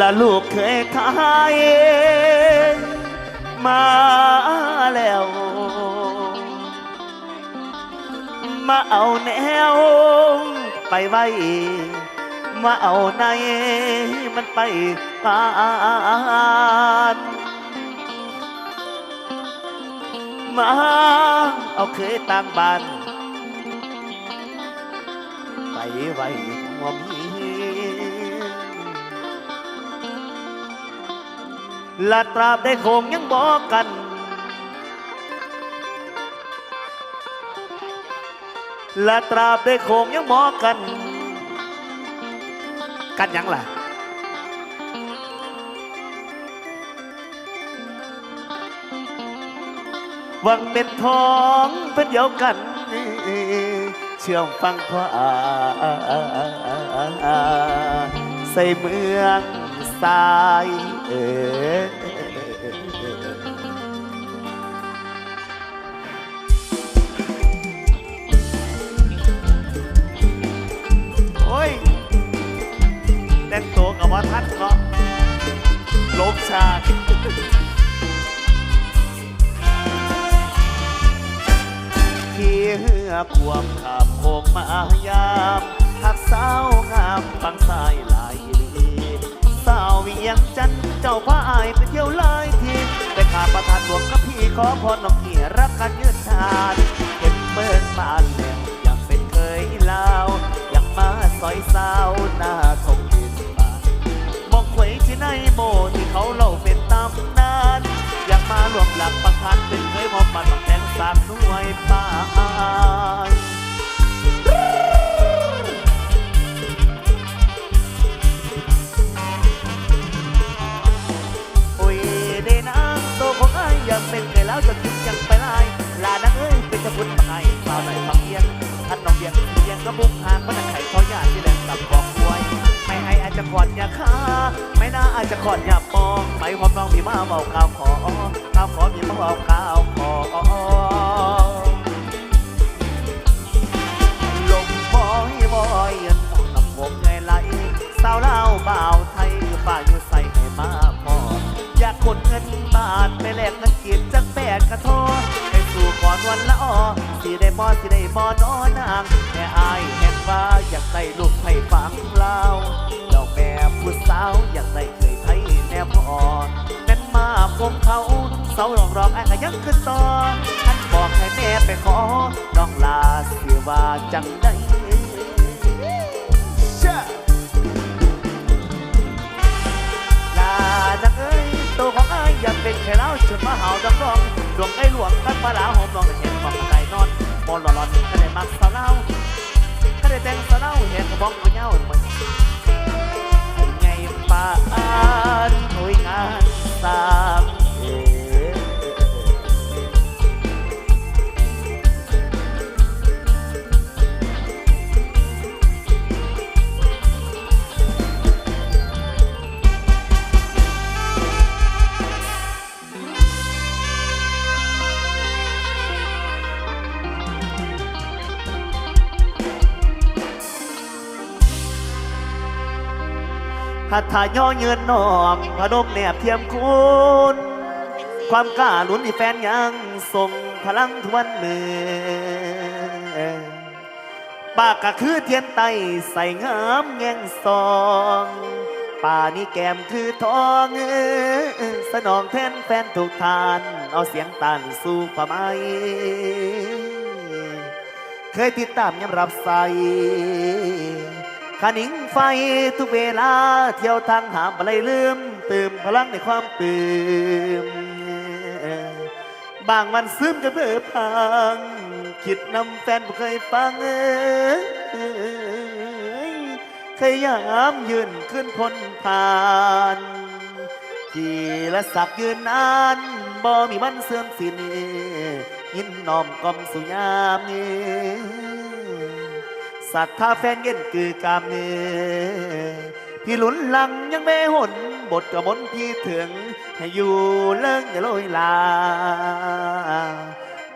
ละลูกเคยทายมาแล้ว มาเอาแนวไปไว้ มาเอาในมันไปปานมาเอาเคยต่างบ้าน ไปไว้หัวเมีละตราบได้คงยังบอกกัน และตราบได้คงยังบอกกัน กันยังล่ะวังเป็นท้องเป็นเดียวกัน เชื่อมฟังพระอาใส่เมืองสายเออ งตัวกับว่าทัดเนาะลบฉากเคียควมขับโคงมายามทักสาวงามฟังสายหลายลีสาวเวียงจันเจ้าพาอายไปเที่ยวหลายทีแต่ขาประทานหลวงกับพี่ขอพรน้องเกียรักกันยืนชาติเห็นเบิ่งบ้านแล้วอยากเป็นเคยลาวอยากมาซอย องเขวยที่ในโมที่เขาเล่าเป็นตำนาน อยากมารวมหลักประคันเป็นเคยพบปันแทงสามหน่วยป่านโอ้ยเดนางโตของอ้ายอยากเป็นเคยแล้วจะคิดยังไปไล่ลานังเอ้ยเป็นจะบุญปังไอ้สาวหน่อยฟังเพียงท่านน้องเบียงเบียงก็บุกหางมันไข่ทอยาที่แหลมกับกองควย จะขอดยาคาไม่น่าอาจจะขอดยาปองไม่ความน้องมีมาเมาข้าวขอข้าวขอมีมาเมาข้าวขอลมบอยบอยยันต้องนำวงไงไหลสาวเล่าวบ่าวไทยป่าอยู่ใส่ให้มาพออยากคนเงินบาทไปแลกเงินกีบจักแปดกระทอให้สู่ก่อนวันละออสิได้บอสิได้บอนอนางแม่อายแห่งว่าอยากได้ลูก ยังขึ้นต่อท่านบอกให้แม่ไปขอ น้องลาเสียว่าจังได้อลาจังเอ้ยตัวของอ้ายอยาเป็นแค่เล่าจนมาห่าดองร้องดวงไอ้หลวงกันมาลาหอมลองแต่เห็นความใจนอนบอลหลอนก็ได้มักสาวเล่าก็ได้แต่งสาวเล่าเห็นกระบอกเอาเงาเหมือน ถาย่อเยือนนอมพนมแนบเทียมคุณความกล้าลุ้นที่แฟนยังส่งพลังทวนมือปากก็คือเทียนไตใส่งามแงงซองป่านี่แก้มคือทองสนองแทนแฟนทุกทาน เอาเสียงตันสู่ความไอเคยติดตามยำรับใส่ ขานิงไฟทุกเวลา เที่ยวทางหามอะไรลืมเติมพลังในความตื่มบางวันซึมกับเพื่อพัง คิดนำแฟนบ่เคยฟังเอ้ยเคยยามยืนขึ้นพ้นผ่านทีละสักยืนนานบ่มีวันเสื่อมสิ้นยินน้อมกลอมสุยามนี้ ศรัทธาแฟนเย็นคือกามเนื้อพี่หลุนหลังยังไม่หนบทกระมนพี่ถึง ให้อยู่เลิกอย่าโลยลา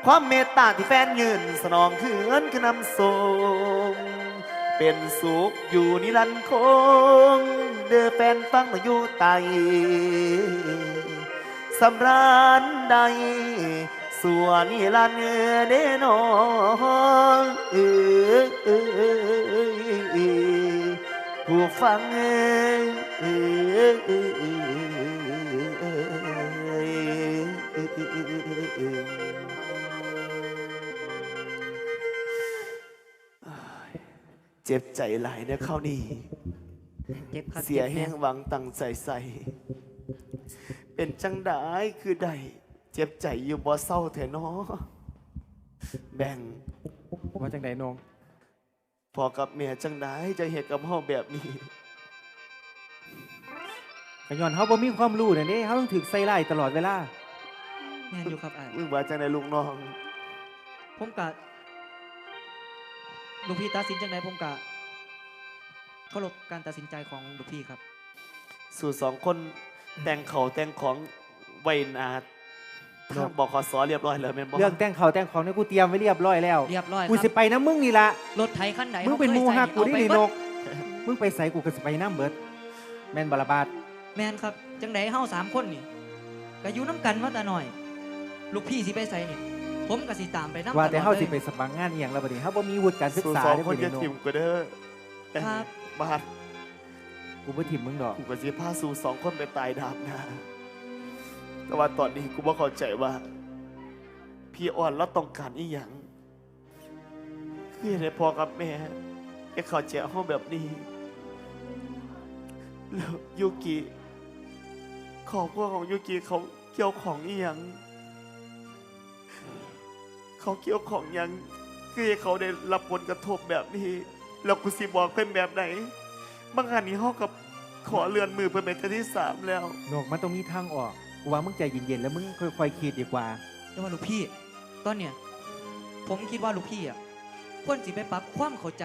ความเมตตาที่แฟนยืนสนองคืนคือนำส่งเป็นสุขอยู่นิรันดร์คง เด้อแฟนฟังมาอยู่ไตสำราญใด ส่วนนิรันดร์เด้นองเออเออเออเออผู้ฟังเออเออเอเจ็บใจหลายนะเขานี่เจ็บครับเสียแห้งหวังตั้งใจใส่ เป็นจังได้คือใด เจ็บใจอยู่บ่เศร้าแท้เนอแบ่งว่าจังไดน้องพอกับแม่จังได้จะเหตุกับเฮาแบบนี้กย้อนเฮาบ่มีความรู้นั่นเด้เฮาต้องถูกใส่ร้ายตลอดเวลา แม่นอยู่ครับไอ้ายมึงว่าจังไดลูกน้อง ผมกะลูกพี่ตัดสินจังไดผมกะเคารพการตัดสินใจของลูกพี่ครับ สู่สองคนแต่งเขาแต่งของไว้หนา ทางบอกขอสอเรียบร้อยแล้วแม่นบ่เรื่องแต่งเขาวแต่งของเนี่ยกูเตรียมไว้เรียบร้อยแล้วเรียบร้อยคกูรับสิไปนะมึงนี่ละรถไถคันไหนมึงเป็นหมูฮักกูนี่นี่นเอากมึงไปใส่กูก็สิไปน้ำเบิด แม่นบาลาบาดแม่นครับ จังไดเฮาสามคนนี่ก็อยู่น้ำกันมาแต่หน่อย ลูกพี่สิไปใส่นี่ผมก็สิตามไปน้ำว่าแต่ลอดเฮาสิลยไปสมัครงานอีหยังแล้วบัดนี้เฮาบ่มีวุฒิการศึกสู่ษาสองเด้อคนบัดจะนี้นถิ่มกกูเด้อครับบาดกูบ่ถิ่มมึงดอกกูก็สิพาสู่สองคนไปตายดาบหนา แต่ว่าตอนนี้กูบ่เข้าใจว่า พี่อ่อนแล้วต้องการอีหยังคือให้พ่อกับแม่ไอ้เข้าใจห้องแบบนี้แล้วยูกิครอบครัวของยูกิเขาเกี่ยวของอีหยังเขาเกี่ยวของยังคือให้เขาได้รับผลกระทบแบบนี้แล้วกูสิบอกเป็นแบบไหนบางงานนี้ห้องกับขอเลื่อนมือไปเป็นที่สามแล้วนกมันต้องมีทางออก กูว่ามึงใจเย็นๆแล้วมึงค่อยๆคิดดีกว่า แต่ว่าลูกพี่ ตอนเนี้ยผมคิดว่าลูกพี่อะควรสิไปปรับความเข้าใจ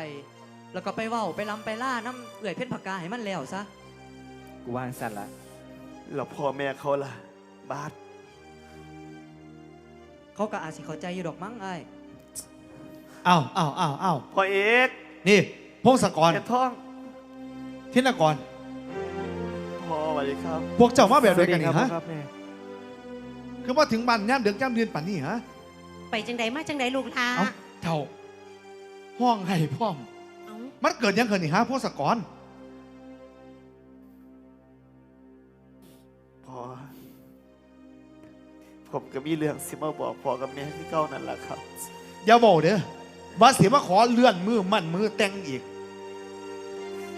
แล้วก็ไปเว้าไปลำไปล่าน้ำเอื่อยเพ่นผักกาให้มันแล้วซะกูว่าจั่งสั่นละแล้วพ่อแม่เขาล่ะ บาสเขาก็อาจสิเข้าใจอยู่ดอกมั้งไอ้ายอ้าวอ้าวอ้าวอ้าวพ่อเอกนี่ พงศกรเห็นท้อง ทินกรพ่อส วัสดีครับพวกเจ้ามาแบบเดียวกันสนี่วัสดีฮะครับแม่คือว่าถึงบ้านย่ามเดือกย่ามเดือนป่านนี้ฮะไปจังใดมาจังใดลูกลาเอ้าเท่าห้องไห้พ่อม เอ้ามันเกิดยังเกิดนี่ฮะพงศกรพ่อผมก็มีเรื่องสิมาบอกพ่อกับแม่ที่เก้านั่นแหละครับ อย่าบอกเด้อว่าเสียมาขอเลื่อนมือมั่นมือแต่งอีก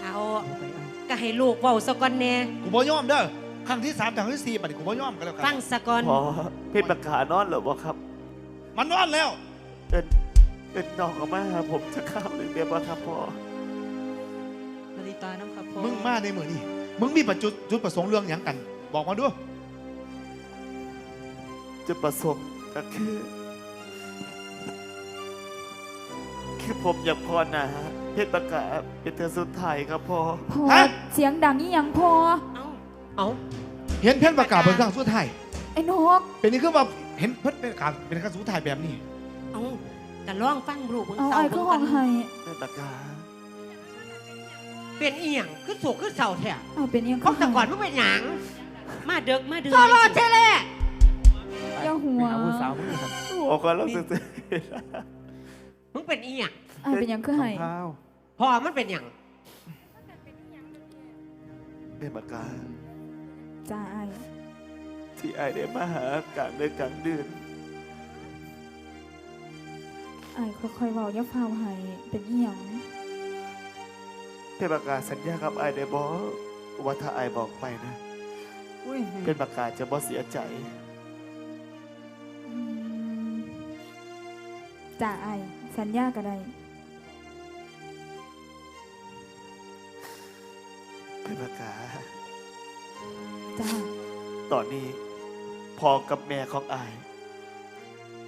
เอาเอาไปอ้าย ก็ให้ลูกเว้าสะก่อนแน่กูบ่ยอมเด้อครั้งที่สามครั้งที่สี่ป่านนี้กูบ่ยอมกันแล้วกัฟันงสะก่อนพ่อเพชรประกาศนอนเหรอบ่ครับ มันนอนแล้ว เอินเอินน้องออกมาหาผมจะข้าวหนึ่งเดียวบ่ครับพ่อนาฬิตาน้ำครับพ่อมึงมาในมือนี่มึงมีประจุดจุดประสงค์เรื่องหยังกัน บอกมาด้วยจุดประสงค์ก็คือ คือผมอยากพ่อนะ เพชรประกาศเป็นเธอสุดท้ายครับพ่อพอฮะเสียงดังนี่ยังพอ เอ้าเอ้าเห็นเพ่นประกาศเป็นครั้งสุดท้ายไอ้นกเป็นนี่คือว่าเห็นเพ่นประกาศเป็นครั้งสุดท้ายแบบนี้ เอ้าก็ลองฟังลูกเบิ่งเอาเศร้าไอ้เบิ่ก็งห้กัอนงให้เพชรประกาศเป็นอีหยังคือโศกคือเศร้าแท้เอาเป็นยังพบแต่ก่อนมันเป็นหยังมาเดึกมาเดืโซโลเทเล่อย่าหัวไปหาผู้สาวมึงนี่ครับโอ้ก็รู้สึกมึ งเป็นอีหยังไอ้เป็นยังคือน้อให้งข้าวพอมันเป็นหยังเป็นประกาศจ้าไอ้ที่ไอได้มาหากลางเดือนกลางเดือนไอ้ค่อยๆเว้าอย่าพาวให้เป็นอีหยังเป็นประกาศสัญญากับไอได้บอกว่าถ้าไอบอกไปนะ อุ้ยเป็นประกาศจะบ่เสียใจ อืมจ้าไอ้ สัญญาก็ได้เป็นประกาศจ้าตอนนี้พ่อกับแม่ของไอ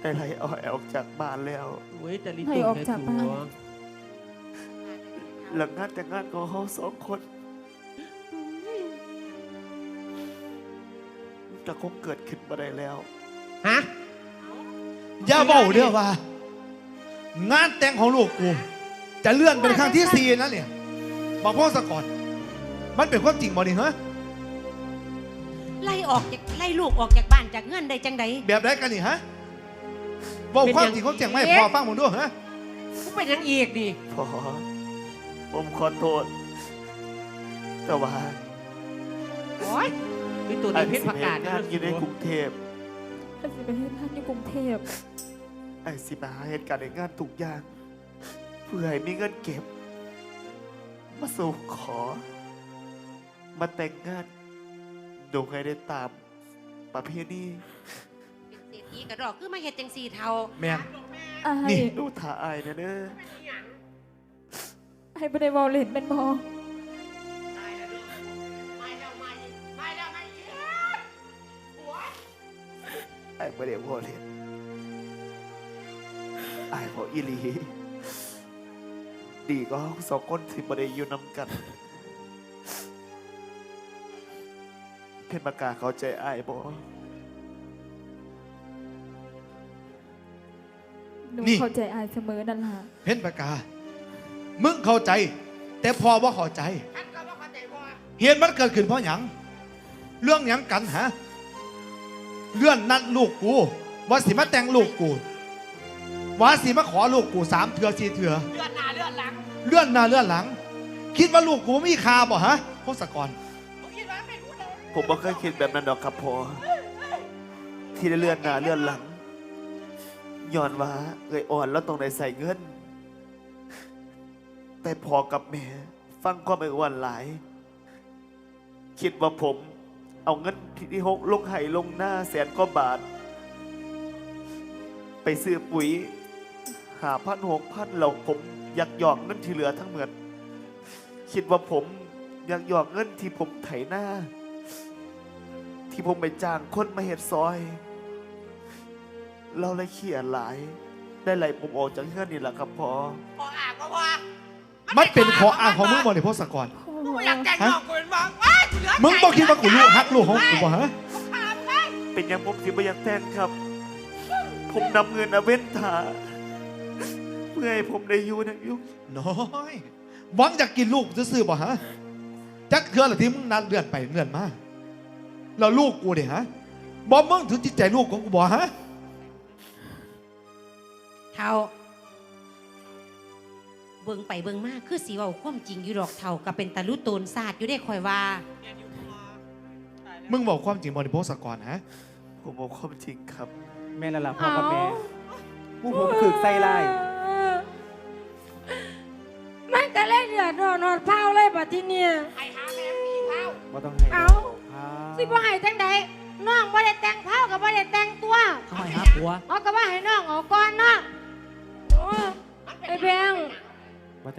ได้ไล่เอาแอออกจากบ้านแล้ว เว้ยแต่ลิให้ออกจากบ้านหลังงานแต่งงานของเขาสองคนแต่คงเกิดขึ้นมาได้แล้ว ฮะอย่าบอกเด้อว่า งานแต่งของลูกกู จะเลื่อนเป็นครั้งที่สี่นะเนี่ย บอกพ่อสะก่อน มันเป็นความจริงบ่นี่ฮะไล่ออกจากไล่ลูกออกจากบ้านจากเงินได้จังใดแบบไรกันนี่ฮะบอกความจริงความแจ้งไม่พอฟังผมด้วยฮะกูเป็นหยังอีกดิพอผมขอโทษแต่ว่าโอ้ยมีตัวไอ้นี้เพชรประกาศงานอยู่ในกรุงเทพถ้าสิไปเฮ็ดงานอยู่กรุงเทพ ไอ้สิมาหาเหตุการณ์ในงานทุกอย่าง เพื่อให้มีเงินเก็บ มาสู่ขอ มาแต่งงานโดยให้ได้ตามประเพณีเป็นเศรษฐีกระดอกคือมาเฮ็ดจังสี่เท่าแม่นอายนี่ดูถ่าอายนะเด้ออายบ่ได้เว้าเล่นแม่นบ่ไอ้ประเดี๋ยวพอเล่น ไอ้พออีหลี ดีก็สองคนที่ประเดี๋ยวอยู่นำกัน เพชรมากาเข้าใจไอ้ายบ่หนูนี่ เข้าใจอายเสมอนั่นล่ะเพชรประกา มึงเข้าใจ แต่พอว่าเข้าใจเหตุมันเกิดขึ้นเพราะหยัง เรื่องหยังกันฮะ เลื่อนนัดลูกกูว่าสิมาแต่งลูกกู ว่าสิมาขอลูกกูสามเถื่อสี่เถื่อเลื่อนหน้าเลื่อนหลังเลื่อนหน้าเลื่อนหลัง คิดว่าลูกกูมีคาบ่ฮะพศกรมึงคิดว่าเป็นผู้ใดผมบ่เคยคิดแบบนั้นดอกครับพอที่ได้เลื่อนหน้าเลื่อนหลังย้อนว่าเอ่ยอ่อนแล้วตรงไหนใส่เงิน แต่พอกับแม่ฟังความเอ่ยอ่อนหลาย คิดว่าผมเอาเงินที่หกลงไห่ลงหน้าแสนกว่าบาท ไปซื้อปุ๋ย หาพันหกพันเราผมยักยอกเงินที่เหลือทั้งหมดคิดว่าผมยักยอกเงินที่ผมไถหน้า ที่ผมไปจ้างคนมาเห็ดซอย เราเลยเขียนหลาย ได้ไหลผมออกจากเงื่อนนี่แหละครับพอพออ่างก็พอมันเป็นขออ้างของมึงบ่ในพศกรกูไม่อยากแต่งงานกูเป็นบ้างว้ายกูเหลือมึงบอกคิดว่ากูลูกฮักลูกของกูบ่ฮะเป็นอยังผมสิบอยากแต่งครับ ผมนำเงินอาเว้นถา เพื่อให้ผมได้อยู่ในยุคน้อยหวังจะกินลูกซื่อๆบ่ฮะจักเทือละที่มึงนัดเลื่อนไปเลื่อนมาแล้วลูกกูเนี่ยฮะบอกมึงถึงจิตใจลูกของกูบ่ฮะเท่าเบิ่งไปเบิ่งมาคือสีเว้าความจริงอยู่ดอกเท่าก็เป็นตาลุโตนศาสตร์อยู่ได้คอยว่า มึงบอกความจริงบริโภคสกรฮะผมบอกความจริงครับ แม่นและล่ะพ่อกับแม่ ผู้ผมถูกใส่ล ก็เล่นเดือดร้อนนอนเผาเลยบัดที่เนี่ย ไอ้หาแม่ผีเผาบ่ต้องให้เอ้า สิบ่ให้จังใดน้องบ่ได้แต่งเผากับบ่ได้แต่งตัวเขาให้หาผัวเอาก็ว่าให้น้องเอาก่อนเนาะโอ้ไอ้แบง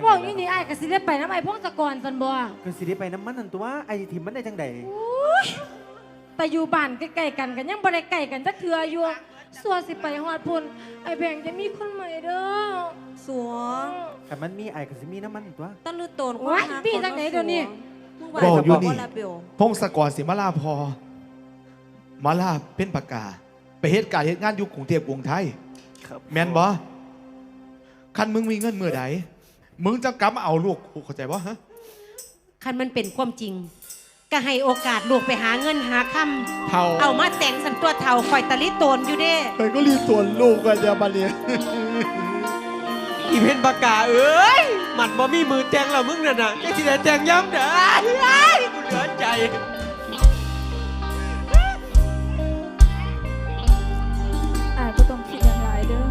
พวกนี้นี่ไอ้ายก็สิได้ไปน้ำไอ้พงศกรสันบ่ก็สิได้ไปน้ำมันนั่นตัวไอ้ทิมมันได้จังใดแต่อยู่บ้านใกล้ๆกันกันยังบ่ได้ใกล้กันจักเทื่ออยู่ สัวสิไปฮอดพุ่นไอ้แบงจะมีคนใหม่เด้อสวงแต่มันมีไอ้ก็สิมีน้ำมันตัวต้นลือโตนโอ้ยพี่จังไหนเดี๋ยวนี้มึงบอกอยู่นี่ว่าละเบลพงศกรสิมาลาพอ มาลาเป็นปากกา ไปเหตุการณ์เหตุงานอยู่กรุงเทพกรุงไทย ครับแมนบ่คันมึงมีเงินเมื่อใดมึงจะกลับมาเอาลูกกูเข้าใจบ่ฮะ คันมันเป็นความจริง ก็ให้โอกาสลูกไปหาเงินหาคเท่าำเอามาแต่งสันตัวเท่าคอยตะลิโตนอยู่เด้ไปก็รีบตรวจลูกกันจะมาเนี่ยอีเพชรประกาศเอ้ยมันบ่มีมือแจงแล้วมึงน่ะนะจะสิได้แจงย้ำเด้อเฮ้ยกูเหลือใจ อายก็ต้องคิดอย่างไรเด้อ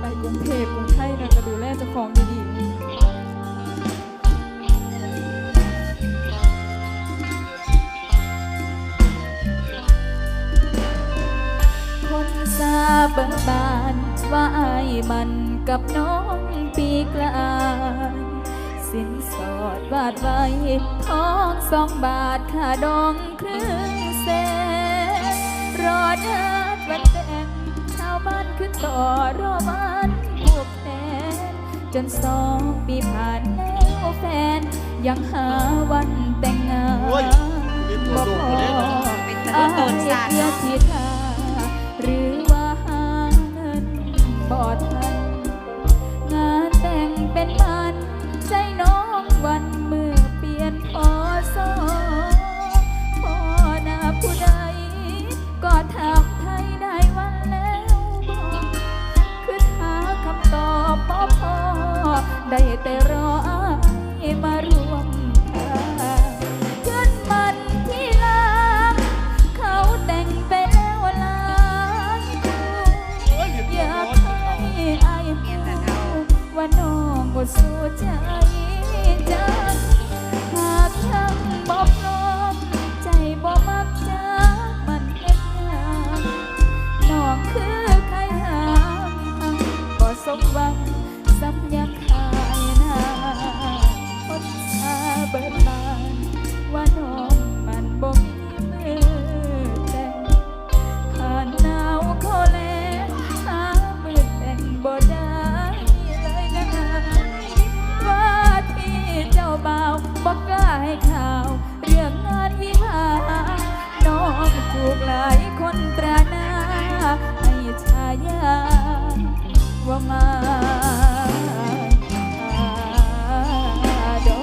ไปกรุงเทพกรุงไทยาบเบิกบานว่าอายมันกับน้องปีกลายสินสอดวาดไว้ทองสองบาทค่าดองครึ่งแสนรอเดินวันแต่งชาวบ้านขึ้นต่อรอมันผูกแทนจนสองปีผ่านแล้วแฟน ยังหาวันแต่งงานโอ้ยมีตัวบ่ลูกพอเป็นตะอาลุโตนยศาสตร์เพื่อเนาะที่ทา ทัน งานแต่งเป็นมัน ใจน้องวันเมื่อเปลี่ยนพอสอพอหน้าผู้ใด ก็ถามไทยได้วันแล้วบอกคือหาคำตอบพอพอได้แต่ สู้ใจจั ว่ามาดอ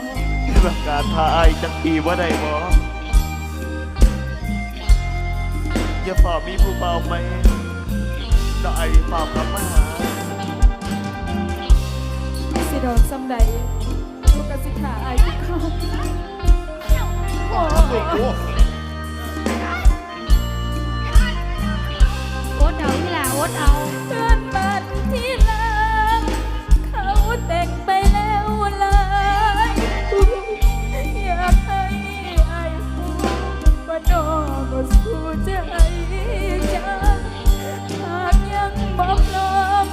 กที่ประกาศพาไอายจักปีว่าได้บ่อย่าฝ่ามีผู้เบาไหมได้ฝ่ากลับมาหาสิดอกสำใดลูกกสิขาอายทุกคนโอ้ลูกกูโอ อดเอาเพื่อนบ้านที่ลางเขาแต่งไปแล้วหลายอยากให้อายรู้ว่าน้องก็สู้ใจจังหากยังบ่พร้อม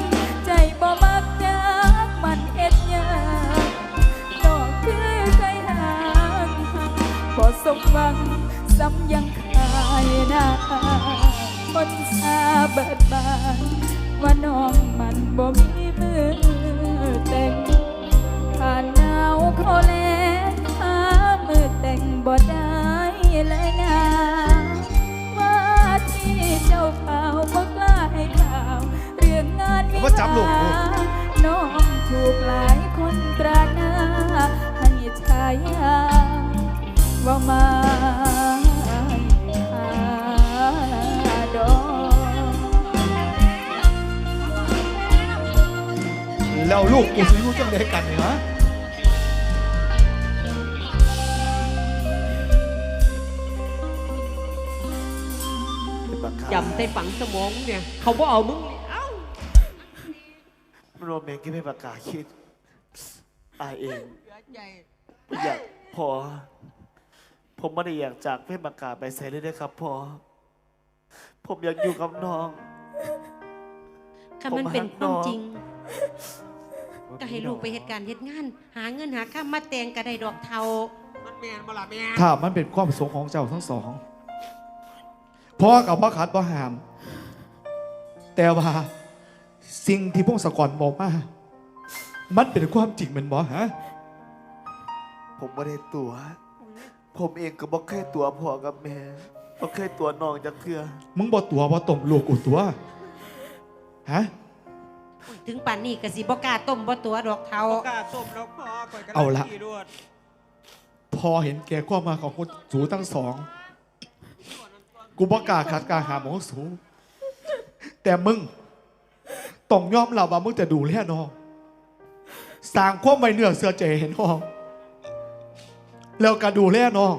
ใจบ่มักจักมันเฮ็ดยังดอกคือใครหางบ่สมหวังซ้ำยัง บ่มีมือแต่งผ่านหนาวเขาแลหามือแต่งบ่ได้เลยนะว่าที่เจ้าเป่าบ่กล้าให้ข่าว เรื่องงานวิว่าจับลูกกูวาห์น้องถูกหลายคนตราหน้าให้ชายาว่ามาหา ล้วลูกกูสิรู้จังไดกันเนี่ยฮะที่ประกาศจำได้ฝังสมองเนี่ย เขาบ่เอามึงนี่เอ้ารวมเองที่ไม่ประกาศคิดอายเองไม่อยากพอ ผมไม่ได้อยากจากเพื่อนประกาศไปใส่เลยนะครับพอ ผมอยากอยู่กับน้อง ค่ะมันเป็นความจริง ก็ให้ลูกไปเหตุการณ์เหตุงาน หาเงินหาข้ามมาแต่งกระไดดอกเทามันแมนบ่ล่ะแม่ถ้ามันเป็นความประสงค์ของเจ้าทั้งสองพ่อกับพ่อขัดพ่อหาม แต่ว่าสิ่งที่พงศกรบอกมามันเป็นความจริงแมันบ่ฮะผมไม่ได้ตัว ผมเองก็บอกเคยตัวพ่อกับแม่บอกเคยตัวน้องจักเทื่อ มึงบ่ตัวบ่ต้มลูกกูตัวฮะ ถึงป่านนี้ก็สิบ่กล้าต้มบ่ตัวดอกเทาบ่กล้าส้มแล้วพ่อก่อยกันเอาละ ขี่รวดพอเห็นแก่ความมาของคนสูทั้งสอง กูบ่กล้าขัดกล้าหามของสู แต่มึงต้องยอมรับว่ามึงจะดูแลน้องสร้างความไว้เนื้อเสือใจเห็นน้องแล้วก็ดูแลน้อง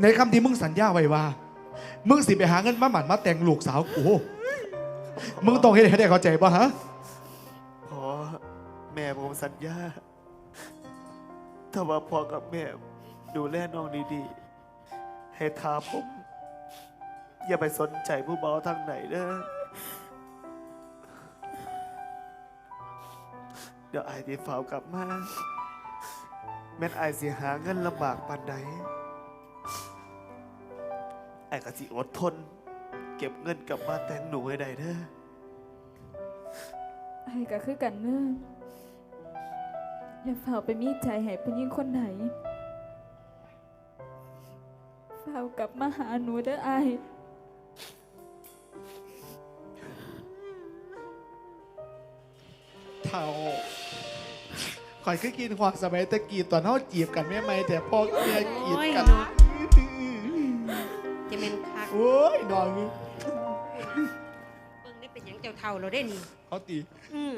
ในคำที่มึงสัญญาไว้ว่า มึงสิไปหาเงินมาหมันมาแต่งลูกสาวกู มึงต้องเห็นให้ได้เข้าใจป่ะฮะพอแม่ผมสัญญา ถ้าว่าพ่อกับแม่ดูแลน้องดีๆ ให้ทาผม อย่าไปสนใจผู้เบาทางไหนเด้อเดี๋ยวไอ้ที่ฝ้าวกลับมาแม่นไอ้สิหาเงินลำบากปานใดไอ้ก็สิอดทน เก็บเงินกลับมาแต่งหนูให้ได้เด้อไอ้ก็คือกันเนื้ออย่าฝ่าไปมีใจให้ผู้หญิงคนไหนฝ่ากกลับมาหาหนูเด้อไอายเท่าข่อยคือกินความสมัยตะกี้ตอนเฮาจีบกันแม่ไม่แต่พ่อเมียกีดโอ้ยกันเนาะจะเป็นคัก โอ้ยนอน เบิ่งได้เป็นหยังเจ้าเท่าเราได้นี่ เขาตีอืม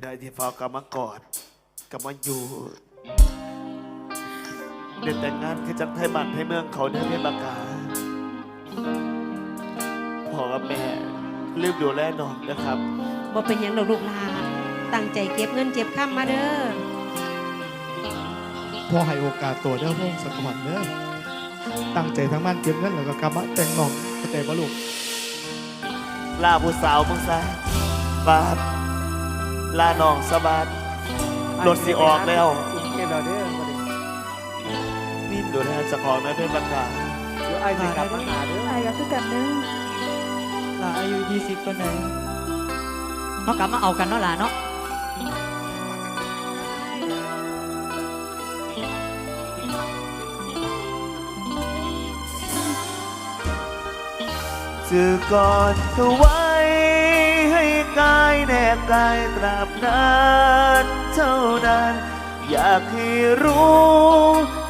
ได้ที่ฟอกลับมากอดกลับมาอยู่เด็ดแต่งงานคือจังไทยบ้านไทยเมืองเขาเนี่ยเพชรบากาพ่อกับแม่รีบดูแลน้องนะครับ บ่เป็นหยังดอกลูกหลาตั้งใจเก็บเงินเก็บค้ำมาเด้อ พ่อให้โอกาสตัวเด้อพงศกรเด้อตั้งใจทั้งมันเก็บเงินแล้วก็กลับมาแต่งน้องเข้าใจบ่ลูกลาผู้สาวมึงซะบาดลาน้องสบาดรถสิออกแล้วเก็บเราเด้อบ่ได้นี่ดูแลเจะของในเพชรบากาเดี๋ยวไอ้ายสิกลับมาหาเด้ออายก็คือกันเด้อหลาอายุ20ปานใดเฮากลับมาเอากันเนาะหลาเนาะ จือกอนเธอไว้ ให้กายแนบกายตราบนานเท่านั้น อยากให้รู้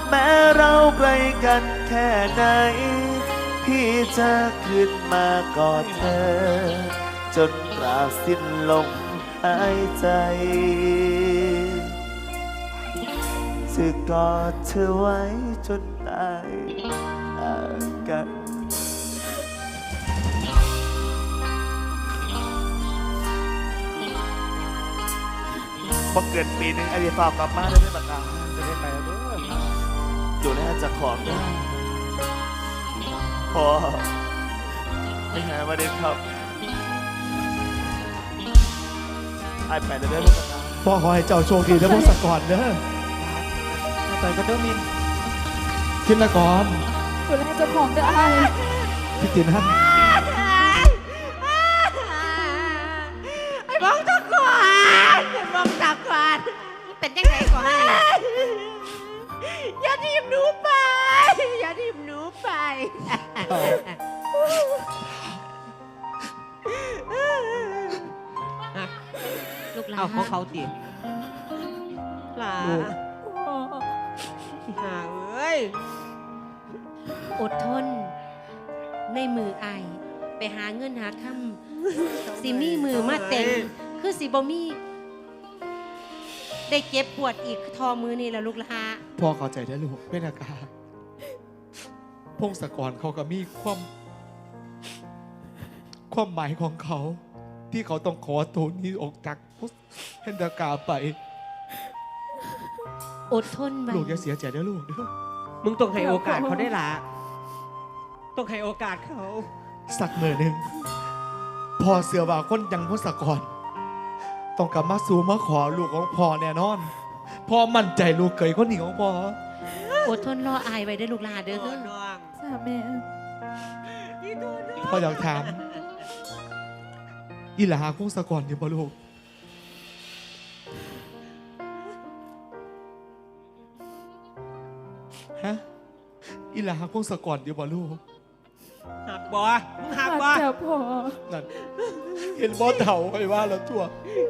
แม้เราไกลกันแค่ไหน พี่จะขึ้นมากอดเธอ จนตราบสิ้นลมหายใจจะกอดเธอไว้จนตายจากกัน พอเกิดปีหนึ่งไอ้เดียฝากกลับมาได้ไหมบักกาจะได้ไปแล้วเด้ออยู่ในจะของได้พอไม่หามาเด็นครับไอ้ไปได้ไหมบักกาพ่อขอให้เจ้าโชคดีเด้อพงศกรเด้อไปก็เด้อมินทินกรดูแลเจ้าของเด้ออาย พี่ตินัน เป็นยังไงก่อนอย่าทีมหนูไป อย่าทีมหนูไป ลูกหลาเอาของเขาติหลาพ่อหาเอ้ย อดทน ในมือไอายไปหาเงินหาคำสิมีมือมาแต่งคือสิบ่มี ได้เก็บปวดอีกทอมือนี่ละลูกหลาพ่อเข้าใจได้อลูกเป็นอากาศพงศกรเขาก็มีความ ความหมายของเขา ที่เขาต้องขอตัวนี้ออกจากเพนดากาไป อดทนไว้ลูกอย่าเสียใจเด้อลูกเด้อมึงต้องให้โอกาสเขาได้ละ ต้องให้โอกาสเขา สักเมื่อหนึ่งพ่อเสือว่าคนยังพงศกร ต้องกลับมาสู่มาขอลูกของพ่อแน่นอน พ่อมั่นใจลูกเขยคนนี้ของพ่อ อดทนรออายไว้ได้อลูกหลาเด้อ น้องจ้าแม่พ่ออยากถาม อีหลาพงศกรอยู่บ่ลูก ฮะ อีหลาพงศกรอยู่บ่ลูก หักบ่มึงหักบ่ เจ้าพ่อนั่น เห็นบ่เถ่าไปว่าแล้วทั่ว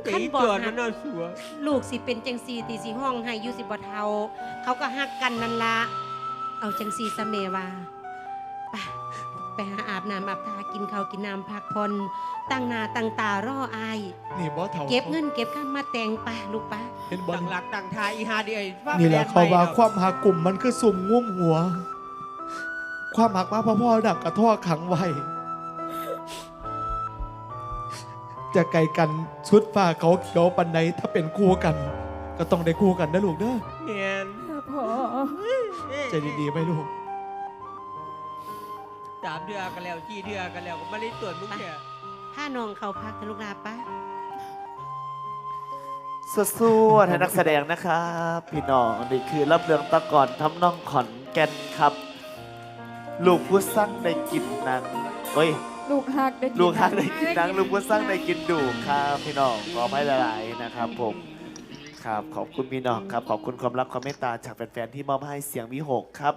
ตีตัวนั่นน่ะสัวลูกสิเป็นจังสีตีสีห้องให้อยูสิบ่เทาเขาก็ฮักกันนั่นละเอาจังสีสะเมว่าไปไปหาอาบน้ำอาบทากินข้าวกินน้ำพักผ่อนตั้งหน้าตั้งตารออายนี่บ่เถ่าเก็บเงินเก็บข้ามมาแต่งไปลูกปะเห็นบ่ตั้งหลักตั้งทายอีหาเดียวว่านี่แหละฟเขาว่าใม่ความหักกลุ่มมันคือสุ่มงุ้มหัว ความหักว่าพ่อพ่อดักกระท่อขังไว้ จะไกลกันชุดฟ้าเขาเขียวปันไหนถ้าเป็นคู่กัน ก็ต้องได้คู่กันนะลูกเด้อเนียนเจ้าพ่อใจดีๆไหมลูก สามเดือนกันแล้วกี่เดือนกันแล้วก็ไม่ได้ตรวจมึงเนี่ยถ้าน้องเขาพักกับลูกลาปะสู้ๆให้นักแสดงนะครับพี่น้องนี่คือรับเรื่องตะก่อนทำน้องขอนแก่นครับ ลูกผู้สร้างได้กินหนังเฮ้ย ลูกหักได้กินลูกฮักได้กินหนังลูกผู้สร้างได้กินดูครับพี่น้องขอให้หลายๆนะครับ ผมครับขอบคุณพี่น้องครับขอบคุณความรักความเมตตาจากแฟนๆที่มอบให้เสียงวิหกครับ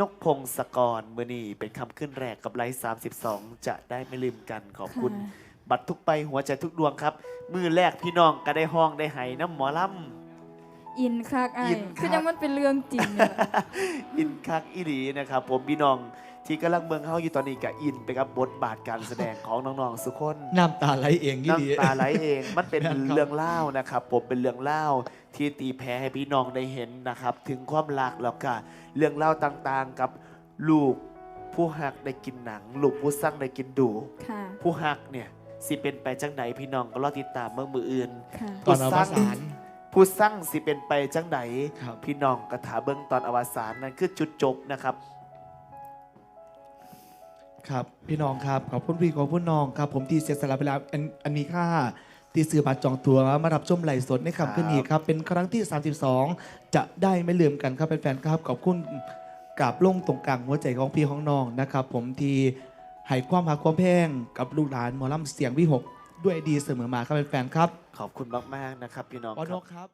นกพงศกรมือนีเป็นคำขึ้นแรกกับไลฟ์32 จะได้ไม่ลืมกันขอบคุณ ค่ะ บัตรทุกใบหัวใจทุกดวงครับ มือแรกพี่น้องก็ได้ห้องได้ไห้น้ำหมอลำ อินคักไอ้อินคัก คือยังมันเป็นเรื่องจริงเนี่ย อินคักอีหลีนะครับผมพี่น้อง ที่กำลังเมืองเฮาอยู่ตอนนี้ก็อินไปกับบทบาทการแสดงของน้องๆสุกคน น้ำตาไหลเองยี่ดี น้ำตาไหลเอง มันเป็นแม่นครับเรื่องเล่านะครับ ผมเป็นเรื่องเล่าที่ตีแพ้ให้พี่น้องได้เห็นนะครับ ถึงความรักแล้วก็เรื่องเล่าต่างๆกับลูกผู้หักได้กินหนัง ลูกผู้สร้างได้กินดู ค่ะ ผู้หักเนี่ยสิเป็นไปจังไหนพี่น้องก็รอติดตามเมื่อมืออื่นค่ะ ตอนอวสาน ผู้สร้างสิเป็นไปจังไหนครับ พี่น้องกระถาเบิ้งตอนอวสานนั่นคือจุดจบนะครับ ครับพี่น้องครับขอบคุณพี่ขอบคุณน้องครับ ผมที่เสียสละเวลาอันอันมีค่าที่ซื้อบัตรจองตั๋วมารับชมไลฟ์สดในครับคำขึ้นนี้ครับเป็นครั้งที่ 32 จะได้ไม่ลืมกันครับแฟนๆครับ ขอบคุณกับลงตรงกลางหัวใจของพี่ของน้องนะครับ ผมที่ให้ความหักความแพงกับลูกหลานหมอลำเสียงวิหกด้วยดีเสมอมาครับแฟนๆครับ ขอบคุณมาก ๆ นะครับ พี่น้องปอคนรับกครับ